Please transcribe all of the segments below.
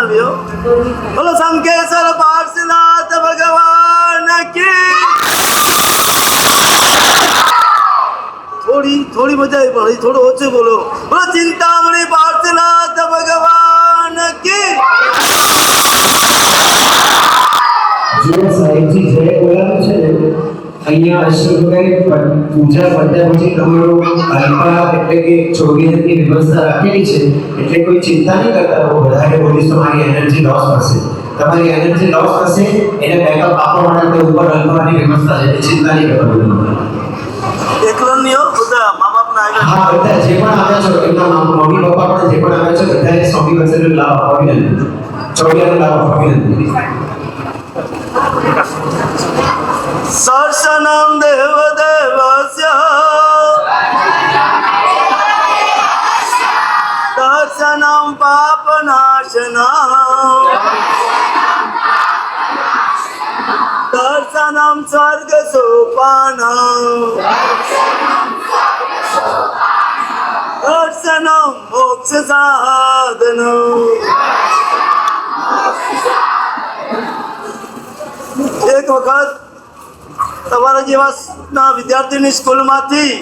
આવ્યો? બોલો શંકેશ્વર પાર્શનાથ ભગવાન કી થોડી થોડી મજા આવી પણ થોડું ઓછું બોલો. બોલો, ચિંતામણી પાર્શનાથ ભગવાન કી જે સાહેબજી જે બોલાવ્યું છે અહીંયા અશ્વભાઈ પૂજા પડ્યા પછી તમારું અલ્પા એટલે કે ચોવીસની વ્યવસ્થા રાખેલી છે એટલે કોઈ ચિંતા નહીં કરતા હોય વધારે બોલીશ તમારી એનર્જી લોસ થશે તમારી એનર્જી લોસ થશે એને બેકઅપ આપવા માટે ઉપર અલ્પાની વ્યવસ્થા છે ચિંતા નહીં કરવાની. એકલો નહીં બધા મા બાપના આગળ. હા બધા જે પણ આવ્યા છો એમના મમ- મમ્મી પપ્પા પણ જે પણ આવ્યા છે બધાને સ્વામી પાસે લાભ વિનંતી. ચોવીસનો લાભ આપવા દર્શનમ દેવ દેવસ્ય. દર્શનમ પાપ દર્શનમ સ્વર્ગ સોપાન દર્શનમ મોક્ષ સાધન એક વખત તમારા જેવા વિદ્યાર્થીની સ્કૂલમાંથી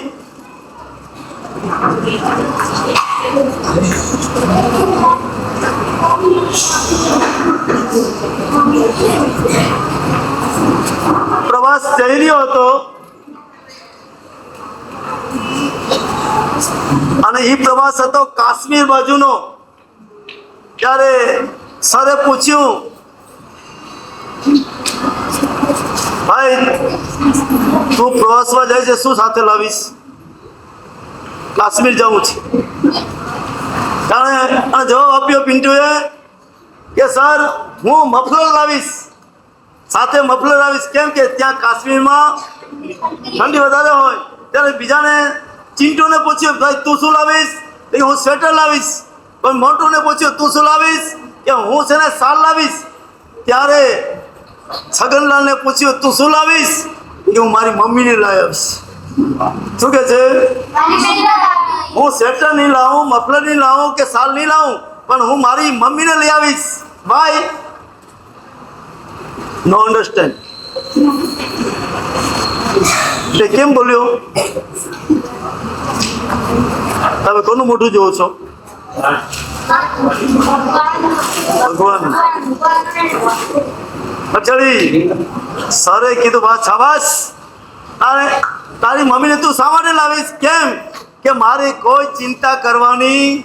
પ્રવાસ જઈ રહ્યો હતો. અને એ પ્રવાસ હતો કાશ્મીર બાજુનો. ત્યારે સરે પૂછ્યું ભાઈ, તું પ્રવાસમાં જાય છે, શું સાથે લાવીશ? કાશ્મીર જવું છે. તાણે આ જવાબ આપ્યો પિન્ટુએ કે, સર, હું મફલર લાવીશ. સાથે મફલર લાવીશ. કેમ કે ત્યાં કાશ્મીરમાં ઠંડી વધારે હોય. ત્યારે બીજાને ચિંટુને પૂછ્યું, ભાઈ, તું શું લાવીશ? કે, હું સ્વેટર લાવીશ. પણ મોટુને પૂછ્યું, તું શું લાવીશ? કે, હું છે ને શાલ લાવીશ. ત્યારે છગનલાલને પૂછ્યું, તું શું લાવીશ? કે હું મારી મમ્મીને લાવી આવીશ શું કે છે? હું સ્વેટર નહીં લાવું, મફલર નહીં લાવું કે શાલ નહીં લાવું, પણ હું મારી મમ્મીને લઈ આવીશ. ભાઈ નો અન્ડરસ્ટેન્ડ તે કેમ બોલ્યો? તમે કોનું મોઢું જોવો છો? ભગવાન અચડી સરે કીધું બા શાબાશ. તારે તારી મમ્મીને તું શા માટે લાવીશ? કેમ? કે મારે કોઈ ચિંતા કરવાની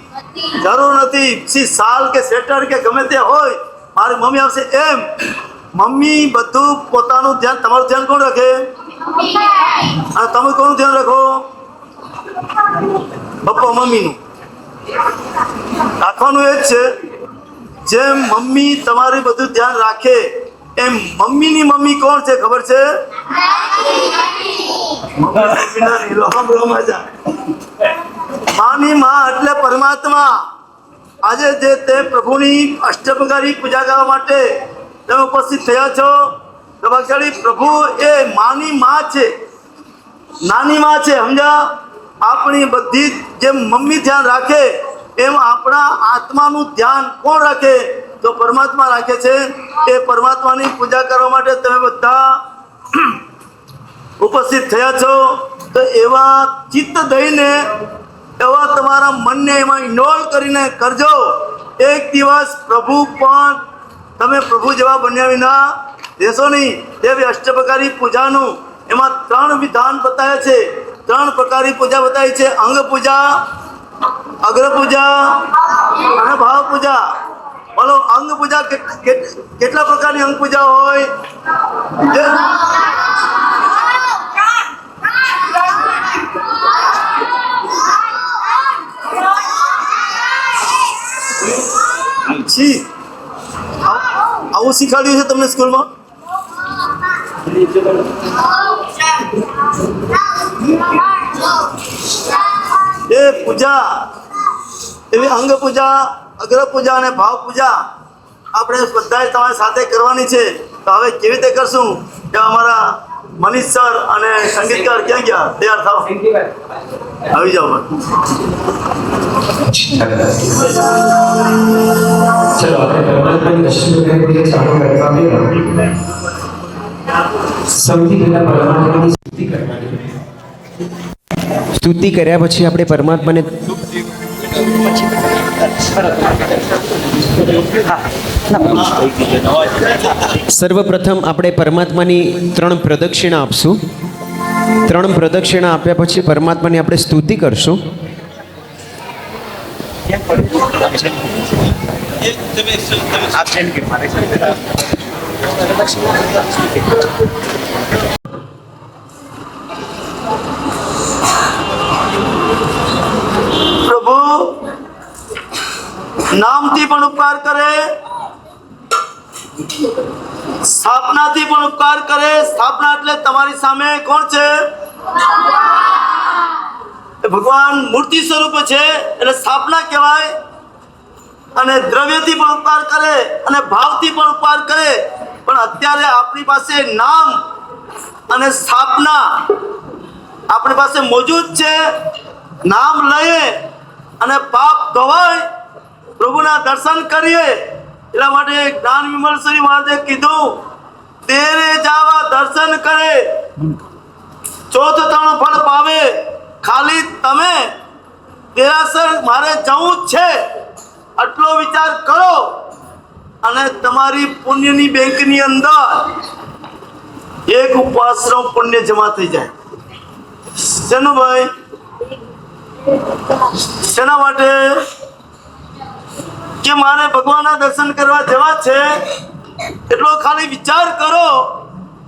જરૂર નથી. સી સાલ કે સ્વેટર કે ગમે તે હોય, મારી મમ્મી આવશે. એમ, મમ્મી બધું પોતાનું ધ્યાન તમારું ધ્યાન કોણ રાખે? અને તમે કોનું ધ્યાન રાખો? પપ્પા મમ્મીનું. રાખવાનું એ જ છે. જેમ મમ્મી તમારી બધું ધ્યાન રાખે એમ મમ્મીની મમ્મી કોણ છે ખબર છે? માની માં એટલે પરમાત્મા. આજે જે તે પ્રભુની અષ્ટમકારી પૂજા કરવા માટે તમે ઉપસ્થિત થયા છો તો ભાગશાળી પ્રભુ એ માની માં છે. નાની માં છે સમજા આપણી બધી જેમ મમ્મી ધ્યાન રાખે, એમ આપણા આત્માનું ધ્યાન કોણ રાખે? તો પરમાત્મા રાખે છે એ પરમાત્માની પૂજા કરવા માટે તમે બધા ઉપસ્થિત થયા છો. તો એવા ચિત્ત દઈને, એવા તમારા મનને એમાં ઇન્વોલ્વ કરીને કરજો. એક દિવસ પ્રભુ પણ તમે પ્રભુ જેવા બન્યા વિના દેશો નહીં. તેવી અષ્ટપ્રકારી પૂજાનું એમાં ત્રણ વિધાન બતાવ્યા છે. ત્રણ પ્રકારની પૂજા બતાવી છે. અંગ પૂજા અગ્ર પૂજા અને ભાવ પૂજા બોલો, અંગ પૂજા કેટ- કેટ- કેટલા પ્રકારની અંગ પૂજા હોય? છી. આવું શીખવાડ્યું છે તમને સ્કૂલમાં? એ પૂજા, એવી અંગ પૂજા અગ્ર પૂજા અને ભાવ પૂજા આપણે બધાએ તમારી સાથે કરવાની છે. તો હવે કેવી રીતે કરશું? કે અમારા મનીષ સર અને સંગીતકાર ક્યાં ગયા? તૈયાર થાવ આવી જાઓ ચલો આપણે પરમાત્માની અષ્ટમી પૂજા ચાલુ કરવા પહેલા સૌથી પહેલા પરમાત્માની સ્તુતિ કરવાની સ્તુતિ કર્યા પછી આપણે પરમાત્માને સર્વપ્રથમ આપણે પરમાત્માની ત્રણ પ્રદક્ષિણા આપશું. ત્રણ પ્રદક્ષિણા આપ્યા પછી પરમાત્માની આપણે સ્તુતિ કરશું. પ્રભુ નામથી પણ ઉપકાર કરે, સ્થાપનાથી પણ ઉપકાર કરે. સ્થાપના એટલે તમારી સામે કોણ છે? ભગવાન મૂર્તિ સ્વરૂપ છે એટલે સ્થાપના કહેવાય અને દ્રવ્યથી પણ ઉપકાર કરે અને ભાવથી પણ ઉપકાર કરે. પણ અત્યારે આપણી પાસે નામ અને સ્થાપના આપણી પાસે મોજૂદ છે. નામ લઈએ અને પાપ ધોવાય પ્રભુના દર્શન કરીએ. એટલા માટે જ્ઞાન વિમર્શની મહારાજે કીધું, તેરે જાવા દર્શન કરે. ચોથ ત્રણ ફળ પાવે. ખાલી તમે દેરાસર મારે જવું જ છે. આટલો વિચાર કરો અને તમારી પુણ્યની બેંકની અંદર એક ઉપવાસનો પુણ્ય જમા થઈ જાય. શેનું ભાઈ? શેના માટે? કે મારે ભગવાનના દર્શન કરવા જવા છે. એટલો ખાલી વિચાર કરો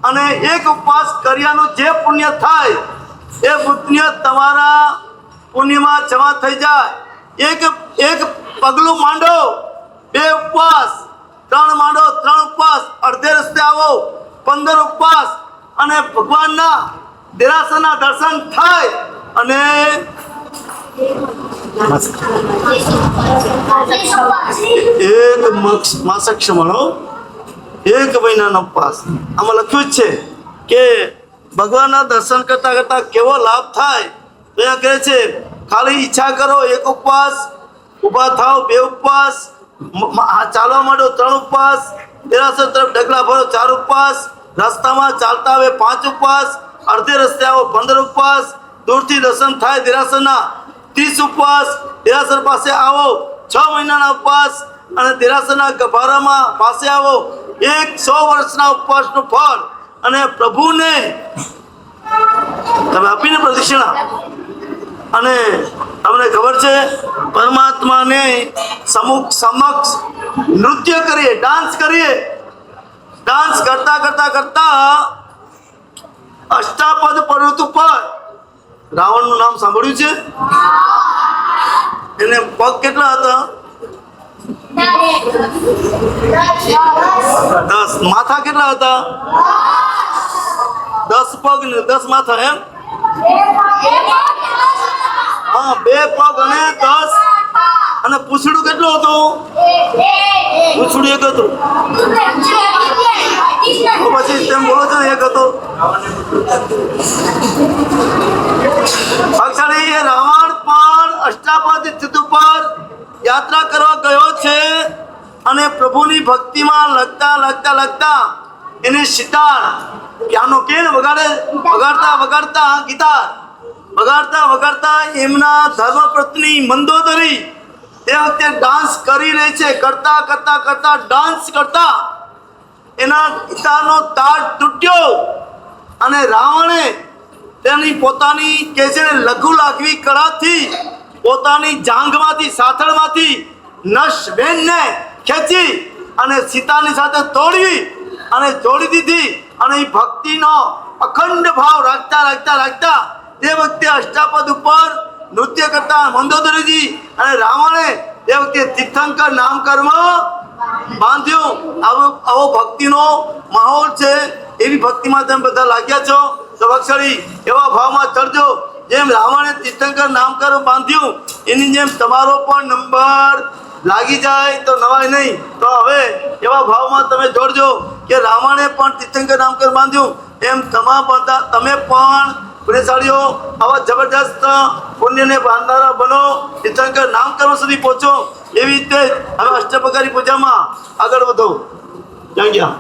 અને એક ઉપવાસ કર્યાનું જે પુણ્ય થાય, એ પુણ્ય તમારા પુણ્યમાં જમા થઈ જાય. એક એક પગલું માંડો, બે ઉપવાસ, ત્રણ માંડો, ત્રણ ઉપવાસ, અડધે રસ્તે આવો, પંદર ઉપવાસ, અને ભગવાનના દેરાસરના દર્શન થાય અને એક માસક ક્ષમણો, એક મહિનાનો ઉપવાસ આમાં લખ્યું જ છે કે ભગવાનના દર્શન કરતા કરતા કેવો લાભ થાય? તો અહીંયા કહે છે, ખાલી ઈચ્છા કરો, એક ઉપવાસ, ઊભા થાવ બે ઉપવાસ ચાલવા માંડો ત્રણ ઉપવાસ, દેરાસર તરફ ડગલા ભરો, ચાર ઉપવાસ, રસ્તામાં ચાલતા આવે પાંચ ઉપવાસ, અડધે રસ્તે આવો પંદર ઉપવાસ, દૂરથી દર્શન થાય દેરાસરના ત્રીસ ઉપવાસ, દેરાસર પાસે આવો, છ મહિનાના ઉપવાસ અને દેરાસરના ગભારામાં પાસે આવો. એક સો વર્ષના ઉપવાસનું ફળ અને પ્રભુને તમે આપીને પ્રદક્ષિણા. અને તમને ખબર છે, પરમાત્માને સમુખ સમક્ષ નૃત્ય કરીએ, ડાન્સ કરીએ. ડાન્સ કરતા કરતા કરતા અષ્ટાપદ પર્વત ઉપર રાવણનું નામ સાંભળ્યું છે? એને પગ કેટલા હતા? દસ. માથા કેટલા હતા? દસ પગ ને દસ માથા એમ? હા, બે પગ અને દસ. અને પૂછડું કેટલું હતું? પૂછડું એક હતું. પછી તેમ બોલો છો એક હતું અક્ષરી એ રાવણ પણ અષ્ટાપદ સ્થિત ઉપર યાત્રા કરવા ગયો છે અને પ્રભુની ભક્તિમાં લગતા લગતા લગતા એને સિતાર, પિયાનો કેન વગાડે, વગાડતા વગાડતા ગીતાર, વગાડતા વગાડતા એમના ધર્મપત્ની મંદોદરી. તે વખતે ડાન્સ કરી રહી છે, કરતા કરતા કરતા ડાન્સ કરતા એના ગીતાનો તાર તૂટ્યો અને રાવણે તેની પોતાની કે છે લઘુ લાગવી કળાથી પોતાની જાંઘમાંથી, સાથળમાંથી નશ બેનને ખેંચી અને સીતાની સાથે તોડવી અને જોડી દીધી અને એ ભક્તિનો અખંડ ભાવ રાખતા રાખતા રાખતા તે વખતે અષ્ટાપદ ઉપર નૃત્ય કરતા મંદોદરીજી અને રાવણે તે વખતે તીર્થંકર નામકર્મ બાંધ્યું. આવો આવો ભક્તિનો માહોલ છે એવી ભક્તિમાં તમે બધા લાગ્યા છો? તો એવા ભાવમાં ચડજો. જેમ રાવણે તીર્થંકર નામકર્મ બાંધ્યું, એની જેમ તમારો પણ નંબર લાગી જાય તો નવાય નહીં. તો હવે એવા ભાવમાં તમે જોડજો કે રાવણે પણ તીર્થંકર નામકર બાંધ્યું. એમ તમા બધા તમે પણ પુણ્યશાળીઓ આવા જબરજસ્ત પુણ્યને બાંધનારા બનો તીર્થંકર નામકરણ સુધી પહોંચો. એવી રીતે હવે અષ્ટપ્રકારી પૂજામાં આગળ વધો. ક્યાં ગયા